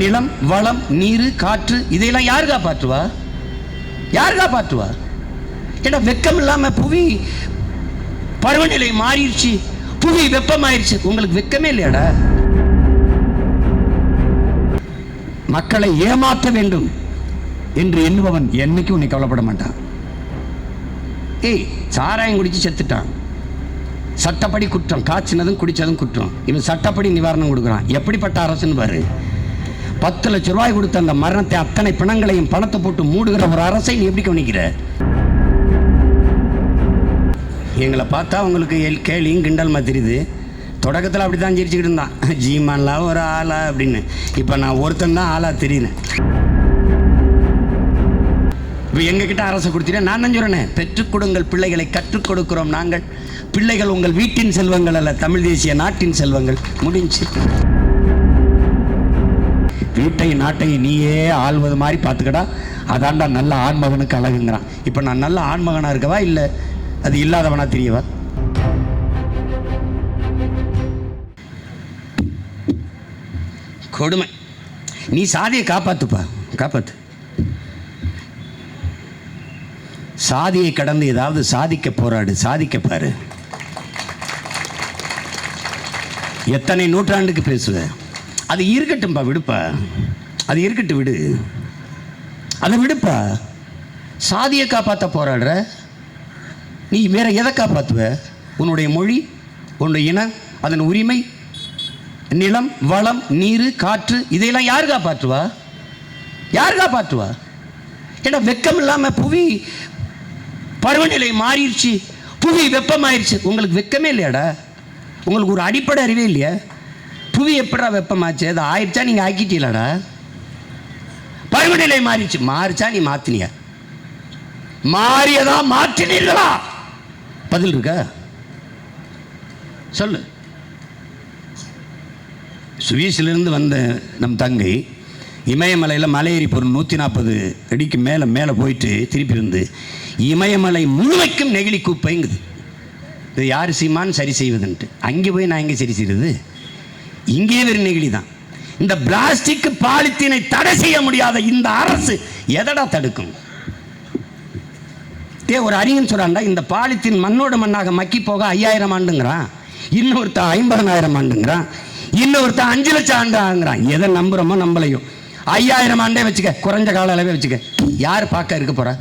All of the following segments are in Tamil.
நிலம் வளம் நீர் காற்று இதையெல்லாம் யார் காப்பாற்றுவா? யார் காப்பாற்றுவா? ஏன்னா வெக்கம் இல்லாமல் புவி பருவநிலை மாறிடுச்சு. புவி வெப்பமாயிருச்சு உங்களுக்கு வெக்கமே இல்லையாடா? மக்களை ஏமாற்ற வேண்டும் என்று எண்ணுபவன் என்னைக்கும் உன்னை கவலைப்பட மாட்டான். ஏய் சாராயம் குடிச்சு செத்துட்டான். சட்டப்படி குற்றம். காய்ச்சினதும் குடிச்சதும் குற்றம். இவன் சட்டப்படி நிவாரணம் கொடுக்குறான். எப்படிப்பட்ட அரசுன்னு பாரு. பத்து லட்ச ரூபாய் கொடுத்த அந்த மரணத்தை அத்தனை பிணங்களையும் பணத்தை போட்டு மூடுகிற ஒரு அரசை நீ எப்படி கவனிக்கிற? எங்களை பார்த்தா உங்களுக்கு எல் கேலியும் கிண்டல் தெரியுது. தொடக்கத்தில் அப்படி தான் சிரிச்சுக்கிட்டு இருந்தான். ஜீமான்லாம் ஒரு ஆளா அப்படின்னு. இப்போ நான் ஒருத்தன் தான் ஆளா தெரியுறேன் இப்போ எங்ககிட்ட அரசு கொடுத்தீங்க நான் தான் சொல்கிறேன் பெற்றுக் கொடுங்கள் பிள்ளைகளை கற்றுக் கொடுக்கிறோம் நாங்கள். பிள்ளைகள் உங்கள் வீட்டின் செல்வங்கள் அல்ல தமிழ் தேசிய நாட்டின் செல்வங்கள். முடிஞ்சு. வீட்டையும் நாட்டையும் நீயே ஆள்வது மாதிரி பார்த்துக்கடா. அதான்டா நல்ல ஆண்மகனுக்கு அழகுங்கிறான். இப்போ நான் நல்ல ஆண்மகனாக இருக்கவா இல்லை அது இல்லாதவனா தெரியவா? கொடுமை. நீ சாதியை காப்பாத்துப்பா. காப்பாத்து. சாதியை கடந்து ஏதாவது சாதிக்க போராடு சாதிக்க பாரு. எத்தனை நூற்றாண்டுக்கு பேசுவேன் அது இருக்கட்டும்பா விடுப்பா. அது இருக்கட்டும் விடு. அதை விடுப்பா. சாதியை காப்பாற்ற போராடுற நீ வேற எதை காப்பாற்றுவ உன்னுடைய மொழி உன்னுடைய இனம் அதன் உரிமை நிலம் வளம் நீர் காற்று இதையெல்லாம் யார் காப்பாற்றுவா யார் காப்பாற்றுவா ஏன்னா வெக்கம் இல்லாமல் புவி பருவநிலை மாறிடுச்சு. புவி வெப்பமாயிருச்சு உங்களுக்கு வெக்கமே இல்லையாடா? உங்களுக்கு ஒரு அடிப்படை அறிவே இல்லையா? புவி எப்படா வெப்பமாச்சு? அது ஆயிடுச்சா? நீங்கள் ஆக்கிட்டீங்களாடா? பருவநிலை மாறிடுச்சு மாறிச்சா? நீ மாத்தினியா? மாறியதா மாற்றினீர்களா? பதில் இருக்கா? சொல்லு. சுவீஸிலிருந்து வந்த நம் தங்கை இமயமலையில் மலையேறி பொருள் நூற்றி நாற்பது அடிக்கு மேலே மேலே போயிட்டு திருப்பி இருந்து இமயமலை முழுமைக்கும் நெகிழி குப்பைங்குது. இது யார் சீமான்? சரி செய்வதுன்ட்டு. அங்கே போய் நான் எங்கே சரி செய்கிறது இங்கே வெறும் நெகிழி தான். இந்த பிளாஸ்டிக் பாலித்தீனை தடை செய்ய முடியாத இந்த அரசு எதடா தடுக்கும்? தே ஒரு அறிஞன் சொல்றான்டா இந்த பாலித்தீன் மண்ணோட மண்ணாக மக்கி போக ஐயாயிரம் ஆண்டுங்கிறான் இன்னொருத்தன் ஐம்பதனாயிரம் ஆண்டுங்கிறான் இன்னொருத்தன் அஞ்சு லட்சம் ஆண்டு ஆகுங்கிறான் எதை நம்புறோமோ நம்மளையும் ஐயாயிரம் ஆண்டே வச்சுக்க குறைஞ்ச கால அளவே வச்சுக்க. யார் பார்க்க இருக்க போறா?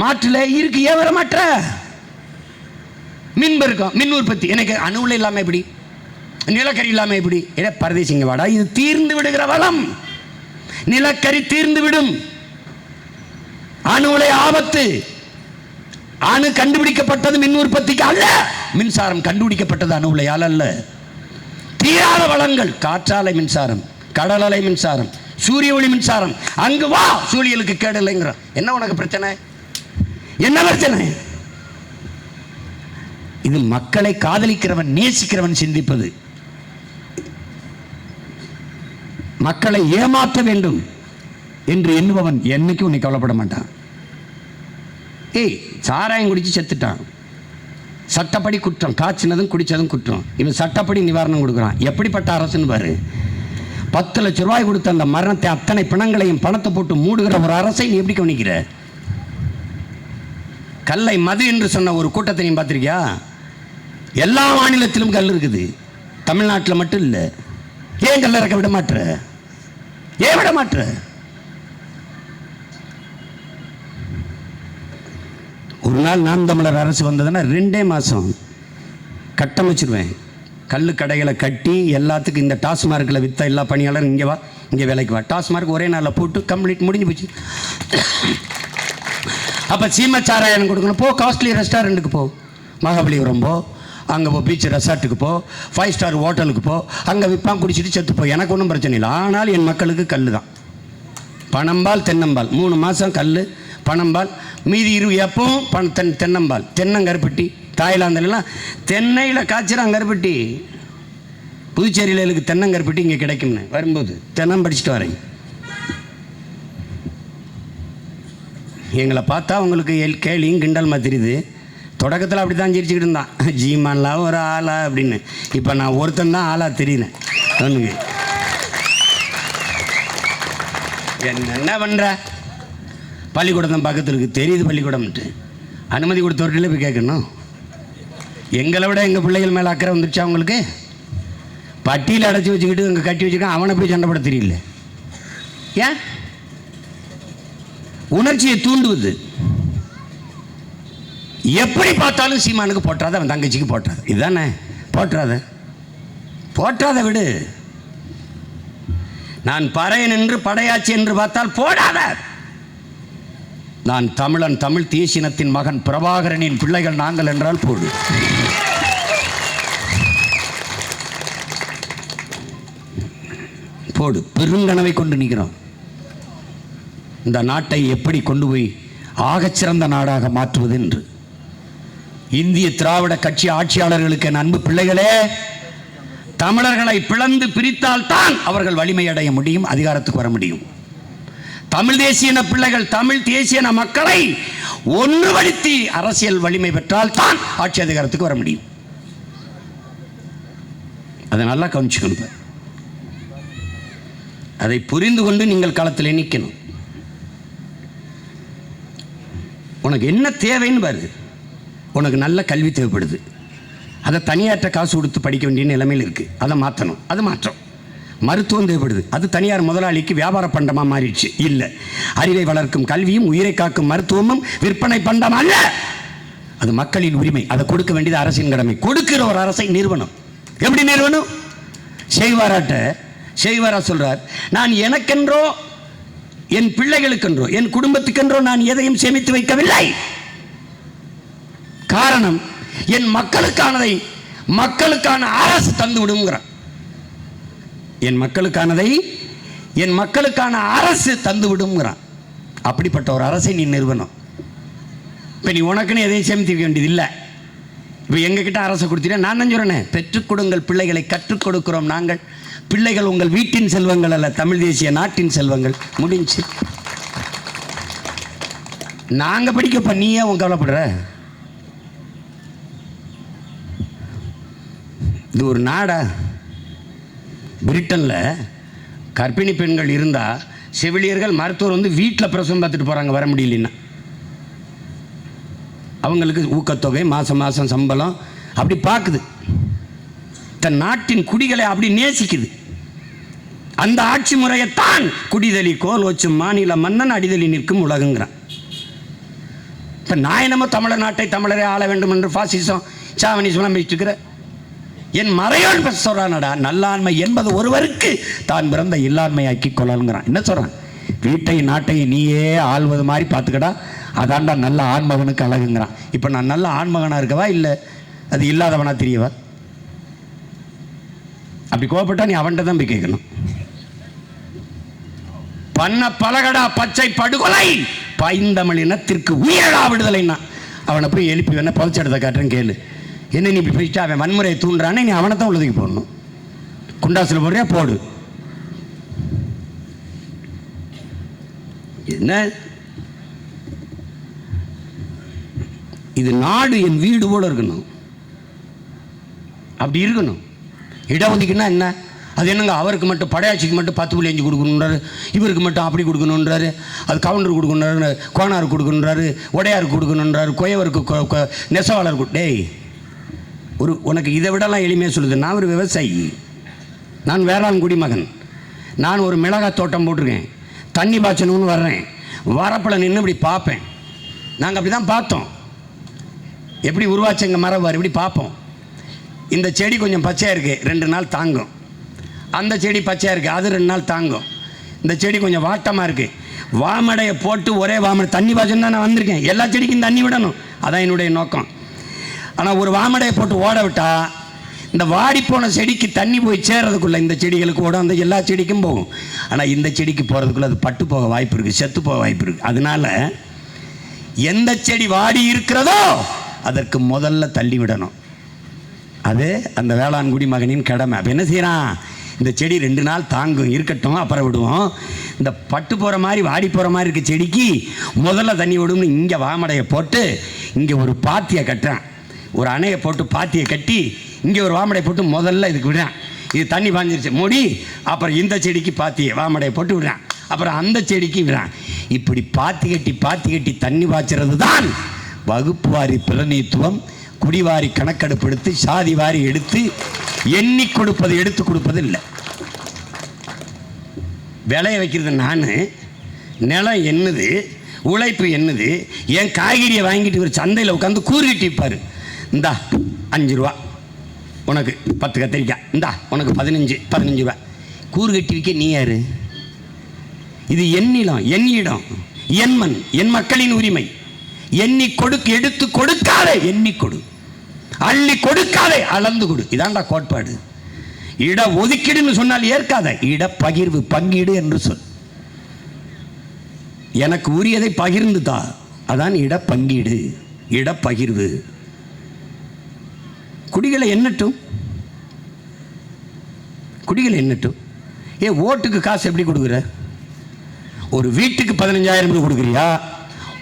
மாற்றுல இருக்கு ஏன் வர மாட்டேற மின் பெருக்கம் மின் உற்பத்தி எனக்கு அணுவில் இல்லாமல் எப்படி? நிலக்கரி இல்லாமல் எப்படி? ஏடா பரதேசிங்க வாடா. இது தீர்ந்து விடுகிற வளம். நிலக்கரி தீர்ந்து விடும். அணுவுலை ஆபத்து. அணு கண்டுபிடிக்கப்பட்டது மின் உற்பத்திக்கு அல்ல. மின்சாரம் கண்டுபிடிக்கப்பட்டது அணு உலையால் அல்ல. தீராத வளங்கள். காற்றாலை மின்சாரம் கடலலை மின்சாரம் சூரிய ஒளி மின்சாரம். அங்கு வா. சூரியலுக்கு கேடு என்ன உனக்கு பிரச்சனை? என்ன பிரச்சனை? இது மக்களை காதலிக்கிறவன் நேசிக்கிறவன் சிந்திப்பது. மக்களை ஏமாற்ற வேண்டும் என்று எண்ணுபவன் என்னைக்கும் உன்னை கவலைப்பட மாட்டான். ஏய் சாராயம் குடிச்சு செத்துட்டான். சட்டப்படி குற்றம் காய்ச்சினதும் குடித்ததும் குற்றம். இவன் சட்டப்படி நிவாரணம் கொடுக்குறான். எப்படிப்பட்ட அரசுன்னு பாரு. பத்து லட்ச ரூபாய் கொடுத்த அந்த மரணத்தை அத்தனை பிணங்களையும் பணத்தை போட்டு மூடுகிற ஒரு அரசை நீ எப்படி கவனிக்கிற? கல்லை மது என்று சொன்ன ஒரு கூட்டத்தை நீ பார்த்துருக்கியா? எல்லா மாநிலத்திலும் கல் இருக்குது. தமிழ்நாட்டில் மட்டும் இல்லை. ஏன் கல்ல இறக்க விட மாட்டுற ஏன் விட மாட்டுற ஒரு நாள் நாம் தமிழர் அரசு வந்ததுன்னா ரெண்டே மாதம் கட்டமைச்சிருவேன். கல் கடைகளை கட்டி எல்லாத்துக்கும் இந்த டாஸ்மார்க்கில் விற்ற எல்லா பணியாளரும் இங்கே வா இங்கே வேலைக்கு வா. டாஸ்மார்க் ஒரே நாளில் போட்டு கம்ப்ளீட் முடிஞ்சு போச்சு. அப்போ சீமச்சாராயணம் கொடுக்கணும். போ காஸ்ட்லி ரெஸ்டாரண்ட்டுக்கு போ. மகாபலிபுரம் போ. அங்கே போ பீச் ரெசார்ட்டுக்கு போ ஃபைவ் ஸ்டார் ஹோட்டலுக்கு போ அங்கே விற்பான் குடிச்சிட்டு செத்து போ. எனக்கு ஒன்றும் பிரச்சனை இல்லை. ஆனால் என் மக்களுக்கு கல் தான் பனம்பால் தென்னம்பால். மூணு மாதம் கல் பனம்பால். மீதி இரு எப்பவும் பண தென் தென்னம்பால். தென்னங்கருப்பட்டி தாய்லாந்துலலாம் தென்னையில் காய்ச்சிறான் கருப்பட்டி புதுச்சேரியில் எனக்கு தென்னங்கருப்பட்டி இங்கே கிடைக்கும்னு? வரும்போது. தென்னம் படிச்சுட்டு வரேன். எங்களை பார்த்தா உங்களுக்கு எல் கேலியும் கிண்டல் தெரியுது. தொடக்கத்தில் அப்படி தான் சிரிச்சுக்கிட்டு இருந்தான். ஜீமான்லாம் ஒரு ஆளா அப்படின்னு. இப்போ நான் ஒருத்தன் தான் ஆளா தெரியுறேன் அவனுக்கு என்ன பண்ற? பள்ளிக்கூடம் தான் பக்கத்தில் இருக்கு. தெரியுது பள்ளிக்கூடம்ட்டு அனுமதி கொடுத்தவர்கிட்ட போய் கேட்கணும். எங்களை விட எங்கள் பிள்ளைகள் மேலே அக்கறை வந்துருச்சா அவங்களுக்கு பட்டியில் அடைச்சி வச்சுக்கிட்டு இங்கே கட்டி வச்சுருக்கான். அவனை போய் சண்டை போட தெரியல. ஏன்? உணர்ச்சியை தூண்டுவது. எப்படி பார்த்தாலும் சீமானுக்கு போட்டுறாத அவன் தங்கச்சிக்கு போட்டுறாத இதுதானே போட்டுறாத போட்டாத விடு. நான் பறையன் என்று படையாச்சி என்று பார்த்தால் போடாத. நான் தமிழன் தமிழ் தேசினத்தின் மகன் பிரபாகரனின் பிள்ளைகள் நாங்கள் என்றால் போடு. போடு. பெருங்கனவை கொண்டு நிற்கிறோம். இந்த நாட்டை எப்படி கொண்டு போய் ஆகச்சிறந்த நாடாக மாற்றுவது என்று. இந்திய திராவிட கட்சி ஆட்சியாளர்களுக்கு அன்பு பிள்ளைகளே தமிழர்களை பிளந்து பிரித்தால் தான் அவர்கள் வலிமை அடைய முடியும் அதிகாரத்துக்கு வர முடியும். தமிழ் தேசியன பிள்ளைகள் தமிழ் தேசியன மக்களை ஒன்றுபடுத்தி அரசியல் வலிமை பெற்றால் தான் ஆட்சி அதிகாரத்துக்கு வர முடியும். அதை நல்லா கவனிச்சுக்கணும் அதை புரிந்து கொண்டு நீங்கள் களத்தில் நிற்கணும் உனக்கு என்ன தேவைன்னு பாரு. உனக்கு நல்ல கல்வி தேவைப்படுது. அதை தனியார்ட்ட காசு கொடுத்து படிக்க வேண்டிய நிலைமையில் இருக்குது அதை மாற்றணும் அது மாற்றம். மருத்துவம் தேவைப்படுது. அது தனியார் முதலாளிக்கு வியாபார பண்டமாக மாறிடுச்சு. இல்லை. அறிவை வளர்க்கும் கல்வியும் உயிரை காக்கும் மருத்துவமும் விற்பனை பண்டம் அல்ல. அது மக்களின் உரிமை. அதை கொடுக்க வேண்டியது அரசின் கடமை. கொடுக்கிற ஒரு அரசை நிறுவனம். எப்படி நிறுவனம்? செய்வாராட்ட. செய்வாரா சொல்கிறார் நான் எனக்கென்றோ என் பிள்ளைகளுக்கென்றோ என் குடும்பத்துக்கென்றோ நான் எதையும் சேமித்து வைக்கவில்லை. காரணம் என் மக்களுக்கானதை மக்களுக்கான அரசு தந்து விடுங்கிறார் என் மக்களுக்கானதை என் மக்களுக்கான அரசு தந்து விடுங்கிறான் அப்படிப்பட்ட ஒரு அரசை நீ நிறுவனம் இப்போ நீ உனக்குன்னு எதையும் சேமித்திக்க வேண்டியது இல்லை. இப்போ எங்ககிட்ட அரசு கொடுத்தீங்கன்னா நான் தான் சொல்கிறேனே பெற்றுக் கொடுங்கள் பிள்ளைகளை கற்றுக் கொடுக்கிறோம் நாங்கள். பிள்ளைகள் உங்கள் வீட்டின் செல்வங்கள் அல்ல தமிழ் தேசிய நாட்டின் செல்வங்கள். முடிஞ்சு. நாங்கள் படிக்கப்ப நீ ஏன் உன் கவலைப்படுற? இது ஒரு நாடா? பிரிட்டனில் கர்ப்பிணி பெண்கள் இருந்தால் செவிலியர்கள் மருத்துவர் வந்து வீட்டில் பிரசவம் பார்த்துட்டு போகிறாங்க வர முடியலன்னா. அவங்களுக்கு ஊக்கத்தொகை மாதம் மாதம் சம்பளம் அப்படி பார்க்குது. தன் நாட்டின் குடிகளை அப்படி நேசிக்குது. அந்த ஆட்சி முறையைத்தான் குடிதலி கோல் வச்சும் மாநில மன்னன் அடிதலி நிற்கும் உலகங்கிறான். இப்போ நான் என்னமோ தமிழர் நாட்டை தமிழரை ஆள வேண்டும் என்று பாசிசம் சாவணி சுழம்பிட்டு இருக்கிறேன் என் மறையோன் பேச சொல்கிறானடா நல்லாண்மை என்பது ஒருவருக்கு தான் பிறந்த இல்லாண்மையாக்கி கொள்ளலுங்கிறான் என்ன சொல்கிறான் வீட்டை நாட்டை நீயே ஆள்வது மாதிரி பார்த்துக்கடா அதான்டா நல்ல ஆண்மகனுக்கு அழகுங்கிறான். இப்போ நான் நல்ல ஆண்மகனாக இருக்கவா இல்லை அது இல்லாதவனா தெரியவா? அப்படி கோவப்பட்டா நீ அவன்கிட்ட தான் போய் கேட்கணும். பண்ண பலகடா பச்சை படுகொலை பைந்தமிழ் இனத்திற்கு உயிரடா விடுதலைன்னா. அவனை போய் எழுப்பி வேணா பவிச்சடத்தை காட்டுறேன் கேளு. என்ன நீ இப்படி பிடிச்சா அவன் வன்முறையை தூண்டுறானே நீ அவனை தான் உள்ளதுக்கு போடணும். குண்டாசில் போடுறியா? போடு. என்ன? இது நாடு என் வீடு போல இருக்கணும். அப்படி இருக்கணும். இடஒதுக்கீடுனா என்ன? அது என்னங்க? அவருக்கு மட்டும் படையாட்சிக்கு மட்டும் பத்து புள்ளி அஞ்சு கொடுக்கணுன்றாரு இவருக்கு மட்டும் அப்படி கொடுக்கணுன்றாரு அது கவுண்டர் கொடுக்கணுன்றாரு கோனார் கொடுக்கணுன்றாரு உடையாருக்கு கொடுக்கணுன்றாரு கொயவருக்கு நெசவாளருக்கு நெசவாளர் டேய். ஒரு உனக்கு இதை விடலாம் எளிமையாக சொல்லுது. நான் ஒரு விவசாயி. நான் வேளாண் குடிமகன் நான் ஒரு மிளகாய் தோட்டம் போட்டிருக்கேன். தண்ணி பாய்ச்சணும்னு வர்றேன். வரப்பில் நின்று இப்படி பார்ப்பேன். நாங்கள் அப்படி தான் பார்த்தோம். எப்படி உருவாச்சு எங்கள் மரம் இப்படி பார்ப்போம். இந்த செடி கொஞ்சம் பச்சையாக இருக்குது ரெண்டு நாள் தாங்கும். அந்த செடி பச்சையாக இருக்குது அது ரெண்டு நாள் தாங்கும். இந்த செடி கொஞ்சம் வாட்டமாக இருக்குது வாமடையை போட்டு ஒரே வாமடை. தண்ணி பாய்ச்சணும் தான் நான் வந்திருக்கேன். எல்லா செடிக்கும் தண்ணி விடணும். அதான் என்னுடைய நோக்கம். ஆனால் ஒரு வாமடையை போட்டு ஓட விட்டால் இந்த வாடிப்போன செடிக்கு தண்ணி போய் சேர்றதுக்குள்ள இந்த செடிகளுக்கு ஓடும் அந்த எல்லா செடிக்கும் போகும். ஆனால் இந்த செடிக்கு போகிறதுக்குள்ளே அது பட்டு போக வாய்ப்பு இருக்குது செத்து போக வாய்ப்பு இருக்குது அதனால எந்த செடி வாடி இருக்கிறதோ அதற்கு முதல்ல தள்ளி விடணும். அது அந்த வேளாண்குடி மகனின் கடமை. அப்போ என்ன செய்கிறான் இந்த செடி ரெண்டு நாள் தாங்கும் இருக்கட்டும் அப்புறம் விடுவோம். இந்த பட்டு போகிற மாதிரி வாடி போகிற மாதிரி இருக்க செடிக்கு முதல்ல தண்ணி விடும்னு இங்கே வாமடையை போட்டு இங்கே ஒரு பாத்தியை கட்டுறான். ஒரு அணையை போட்டு பாத்தியை கட்டி இங்கே ஒரு வாமடையை போட்டு முதல்ல இதுக்கு விடுறான். இது தண்ணி பாஞ்சிருச்சு. மூடி அப்புறம் இந்த செடிக்கு பாத்தி வாமடையை போட்டு விடுறான். அப்புறம் அந்த செடிக்கு விடுறான். இப்படி பாத்தி கட்டி பாத்தி கட்டி தண்ணி பாய்ச்சறது தான் வகுப்பு வாரி பிரதிநிதித்துவம். குடிவாரி கணக்கெடுப்பு எடுத்து சாதி வாரி எடுத்து எண்ணி கொடுப்பது எடுத்து கொடுப்பது இல்லை. விளைய வைக்கிறது நான். நிலம் என்னது? உழைப்பு என்னது? என் காய்கறியை வாங்கிட்டு ஒரு சந்தையில் உட்காந்து கூறு கட்டிப்பார். இந்தா அஞ்சு ரூபா. உனக்கு பத்து கத்திரிக்காய். இந்தா உனக்கு பதினஞ்சு பதினஞ்சு ரூபா. கூறு கட்டி விற்க நீ யாரு? இது எண்ணிடம் எண்ணிடம் என் இடம் என் மண் என் மக்களின் உரிமை. எண்ணி கொடுக்க எடுத்து கொடுக்காதே எண்ணி கொடு. அள்ளி கொடுக்காதே அளந்து கொடு. இதான்டா கோட்பாடு. இட ஒதுக்கீடுன்னு சொன்னால் ஏற்காத. இட பகிர்வு பங்கீடு என்று சொல். எனக்கு உரியதை பகிர்ந்து தா அதான் இட பங்கீடு இட பகிர்வு. குடிகளை என்னட்டும் குடிகளை என்னட்டும் ஏ ஓட்டுக்கு காசு எப்படி கொடுக்குற? ஒரு வீட்டுக்கு பதினஞ்சாயிரம் கொடுக்குறியா?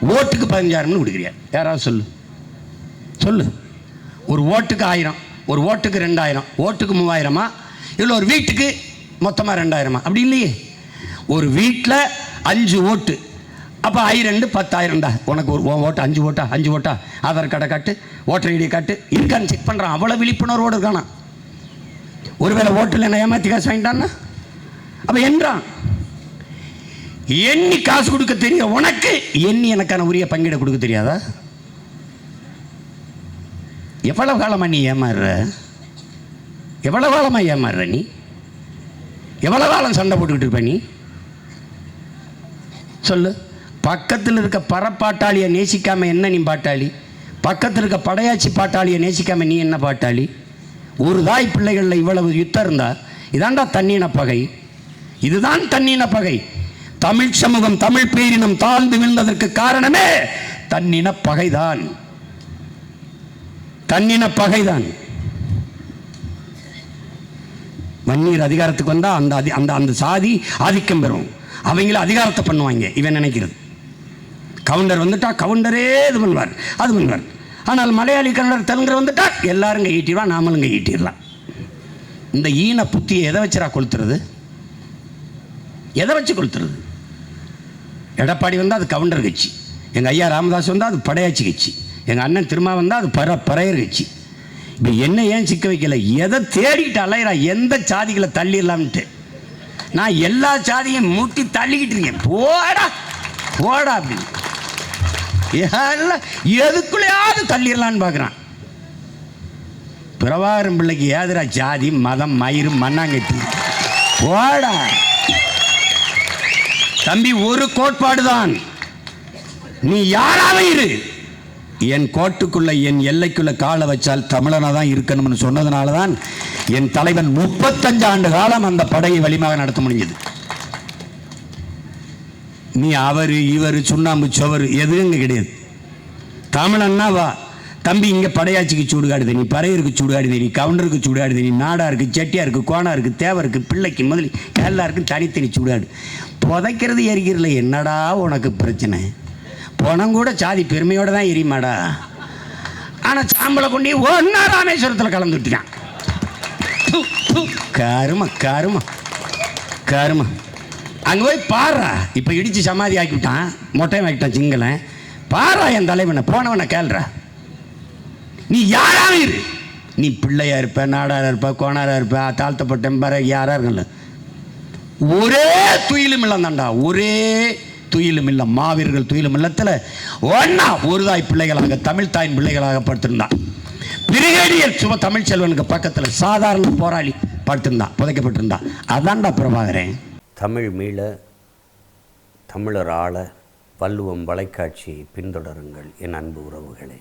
ஓட்டுக்கு பதினஞ்சாயிரம்னு கொடுக்குறியா? யாராவது சொல்லு. சொல்லு. ஒரு ஓட்டுக்கு ஆயிரம் ஒரு ஓட்டுக்கு ரெண்டாயிரம் ஓட்டுக்கு மூவாயிரமா? இல்லை ஒரு வீட்டுக்கு மொத்தமாக ரெண்டாயிரமா? அப்படி இல்லையே. ஒரு வீட்டில் அஞ்சு ஓட்டு அப்போ ஐ ரெண்டு பத்தாயிரம்டா. உனக்கு ஒரு உன் ஓட்டு அஞ்சு ஓட்டா அஞ்சு ஓட்டா ஆதார் கார்டை காட்டு ஓட்டர் ஐடி காட்டு இருக்கான்னு செக் பண்ணுறான் அவ்வளோ விழிப்புணர்வோடு இருக்கானா? ஒருவேளை ஓட்டில் என்ன ஏமாத்தி காசு வாங்கிட்டான்னா? அப்போ என்றான். எண்ணி காசு கொடுக்க தெரியும். உனக்கு எண்ணி எனக்கான உரிய பங்கிட கொடுக்க தெரியாதா? எவ்வளவு காலமாக நீ ஏமாறுற? எவ்வளவு காலமாக ஏமாறுற நீ? எவ்வளோ காலம் சண்டை போட்டுக்கிட்டு இருப்ப நீ? சொல்லு. பக்கத்தில் இருக்க பரப்பாட்டாளியை நேசிக்காமல் என்ன நீ பாட்டாளி? பக்கத்தில் இருக்க படையாச்சி பாட்டாளியை நேசிக்காமல் நீ என்ன பாட்டாளி? ஒரு தாய் பிள்ளைகளில் இவ்வளவு யுத்தம் இருந்தா இதாண்டா தண்ணீன பகை. இதுதான் தண்ணீன பகை. தமிழ் சமூகம் தமிழ் பேரினம் தாழ்ந்து விழுந்ததற்கு காரணமே தன்னின பகைதான். தன்னின பகைதான். வன்னியர் அதிகாரத்துக்கு வந்தால் அந்த அதி அந்த அந்த சாதி ஆதிக்கம் பெறும். அவங்கள அதிகாரத்தை பண்ணுவாங்க இவன் நினைக்கிறது. கவுண்டர் வந்துட்டா கவுண்டரே இது பண்ணுவார் அது பண்ணுவார். ஆனால் மலையாளி கன்னடர் தெலுங்கர் வந்துட்டா எல்லாருங்க ஈட்டிடலாம் நாமளுங்க ஈட்டிடலாம். இந்த ஈன புத்தியை எதை வச்சுரா கொளுத்துறது? எதை வச்சு கொளுத்துறது? எடப்பாடி வந்தால் அது கவுண்டர் கட்சி எங்கள் ஐயா ராமதாஸ் வந்தால் அது படையாச்சி கட்சி எங்கள் அண்ணன் திருமா வந்தால் அது பர பறையர் கட்சி. இப்போ என்ன ஏன் சிக்க வைக்கல? எதை தேடிக்கிட்டு அலையிறா? எந்த சாதிகளை தள்ளிடலாம்ட்டு நான் எல்லா சாதியும் மூட்டி தள்ளிக்கிட்டு இருக்கேன். போடா போடா அப்படின்னு. எதுக்குள்ளேயாவது தள்ளிடலான்னு பார்க்குறான். பிரபாகரன் பிள்ளைக்கு ஏதுரா ஜாதி மதம் மயிறு மண்ணாங்கட்டி? போடா. தம்பி ஒரு கோட்பாடு தான் நீ யாராக இரு. என் கோட்டுக்குள்ள என் எல்லைக்குள்ள காலை வச்சால் தமிழனா தான் இருக்கணும்னு சொன்னதுனால தான் என் தலைவன் முப்பத்தஞ்சு ஆண்டு காலம் அந்த படையை வலிமாக நடத்த முடிஞ்சது. நீ அவர் இவர் சுண்ணாம்பு சுவர் எதுவும் இங்கே கிடையாது. தமிழன்னா வா. தம்பி இங்கே படையாச்சிக்கு சூடுகாடுது நீ பறையருக்கு சூடுகாடுது நீ கவுண்டருக்கு சூடுகாடுது நீ நாடாருக்கு செட்டியாருக்கு கோணாருக்கு தேவருக்கு பிள்ளைக்கு முதலி எல்லாருக்கும் தனித்தனி சூடாடு புதைக்கிறது எரிக்கிறதுல என்னடா உனக்கு பிரச்சனை? பணம் கூட சாதி பெருமையோட தான் எரியுமாடா? ஆனால் சாம்பலை கொண்டு ஒன்றா ராமேஸ்வரத்தில் கலந்து விட்டுட்டான். து, து. கரும கரும கரும. அங்கே போய் பாடுறா. இப்போ இடித்து சமாதி ஆக்கி விட்டான் மொட்டையம் ஆக்கிட்டான் சிங்களன் பாரா என் தலைவனை. போனவனை கேள்றா. நீ யாராக இரு. நீ பிள்ளையா இருப்ப நாடாரா இருப்ப கோணாரா இருப்ப தாழ்த்தப்பட்ட எம்பர யாரா இருக்கல ஒரே துயிலும் இல்லைந்தாண்டா. ஒரே துயிலும் இல்லை மாவீரர்கள் துயிலும் இல்லத்தில் ஒன்னா ஒரு தாய் பிள்ளைகளாக தமிழ் தாயின் பிள்ளைகளாக படுத்திருந்தான் பிரிகேடியர் சும தமிழ் செல்வனுக்கு பக்கத்தில் சாதாரண போராளி படுத்திருந்தான் புதைக்கப்பட்டிருந்தான் அதான்டா பிரபாகரன். தமிழ் மீள தமிழர் ஆள வள்ளுவம் வலைக்காட்சியை பின்தொடருங்கள் என் அன்பு உறவுகளே.